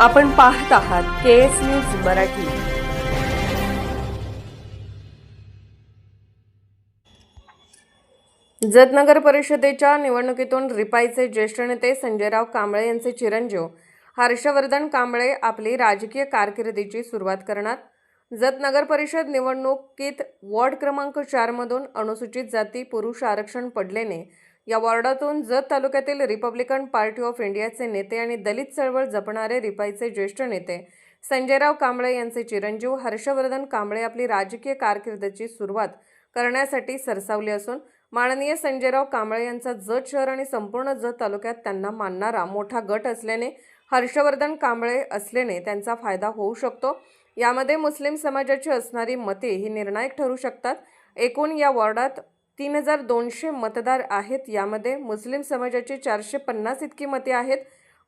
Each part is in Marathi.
आपण पाहत आहात K S news Marathi. Jat नगर परिषदेच्या निवडणुकीतून रिपाईचे ज्येष्ठ नेते संजयराव कांबळे यांचे चिरंजीव. हर्षवर्धन कांबळे आपली राजकीय कारकिर्दीची सुरुवात करणार. जत नगर परिषद निवडणुकीत वॉर्ड क्रमांक चारमधून अनुसूचित जाती पुरुष आरक्षण पडल्याने या वॉर्डातून जत तालुक्यातील रिपब्लिकन पार्टी ऑफ इंडियाचे नेते आणि दलित चळवळ जपणारे रिपाईचे ज्येष्ठ नेते संजयराव कांबळे यांचे चिरंजीव हर्षवर्धन कांबळे आपली राजकीय कारकिर्दीची सुरुवात करण्यासाठी सरसावली असून माननीय संजयराव कांबळे यांचा जत शहर आणि संपूर्ण जत तालुक्यात त्यांना मानणारा मोठा गट असल्याने हर्षवर्धन कांबळे असल्याने त्यांचा फायदा होऊ शकतो. यामध्ये मुस्लिम समाजाची असणारी मते ही निर्णायक ठरू शकतात. एकूण या वॉर्डात तीन हजार दोनशे मतदार आहेत. यामध्ये मुस्लिम समाजाची चारशे पन्नास इतकी मते आहेत.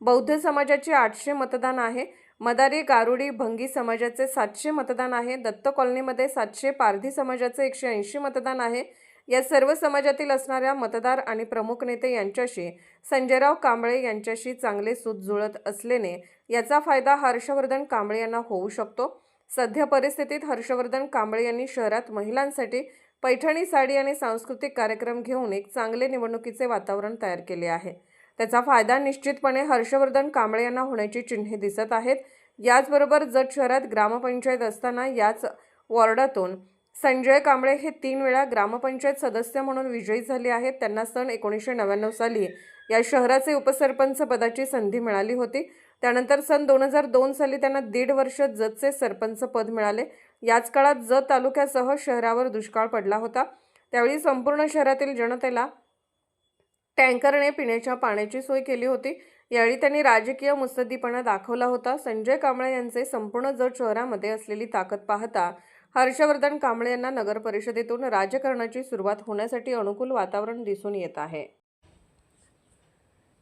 बौद्ध समाजाचे आठशे मतदान आहे. मदारी गारुडी भंगी समाजाचे सातशे मतदान आहे. दत्त कॉलनीमध्ये सातशे पारधी समाजाचे एकशे ऐंशी मतदान आहे. या सर्व समाजातील असणाऱ्या मतदार आणि प्रमुख नेते यांच्याशी संजयराव कांबळे यांच्याशी चांगले सूत जुळत असल्याने याचा फायदा हर्षवर्धन कांबळे यांना होऊ शकतो. सध्या परिस्थितीत हर्षवर्धन कांबळे यांनी शहरात महिलांसाठी पैठणी साडी आणि सांस्कृतिक कार्यक्रम घेऊन एक चांगले निवडणुकीचे वातावरण तयार केले आहे. त्याचा फायदा निश्चितपणे हर्षवर्धन कांबळे यांना होण्याची चिन्हे दिसत आहेत. याचबरोबर जत शहरात ग्रामपंचायत असताना याच वॉर्डातून संजय कांबळे हे तीन वेळा ग्रामपंचायत सदस्य म्हणून विजयी झाले आहेत. त्यांना सन एकोणीसशे नव्याण्णव साली या शहराचे उपसरपंच पदाची संधी मिळाली होती. त्यानंतर सन दोन हजार दोन साली त्यांना दीड वर्ष जतचे सरपंच पद मिळाले. याच काळात जत तालुक्यासह शहरावर दुष्काळ पडला होता. त्यावेळी संपूर्ण शहरातील जनतेला टँकरने पिण्याच्या पाण्याची सोय केली होती. यावेळी त्यांनी राजकीय मुत्सद्दीपणा दाखवला होता. संजय कांबळे यांचे संपूर्ण जत शहरामध्ये असलेली ताकद पाहता हर्षवर्धन कांबळे यांना नगर परिषदेतून राजकारणाची सुरुवात होण्यासाठी अनुकूल वातावरण दिसून येत आहे.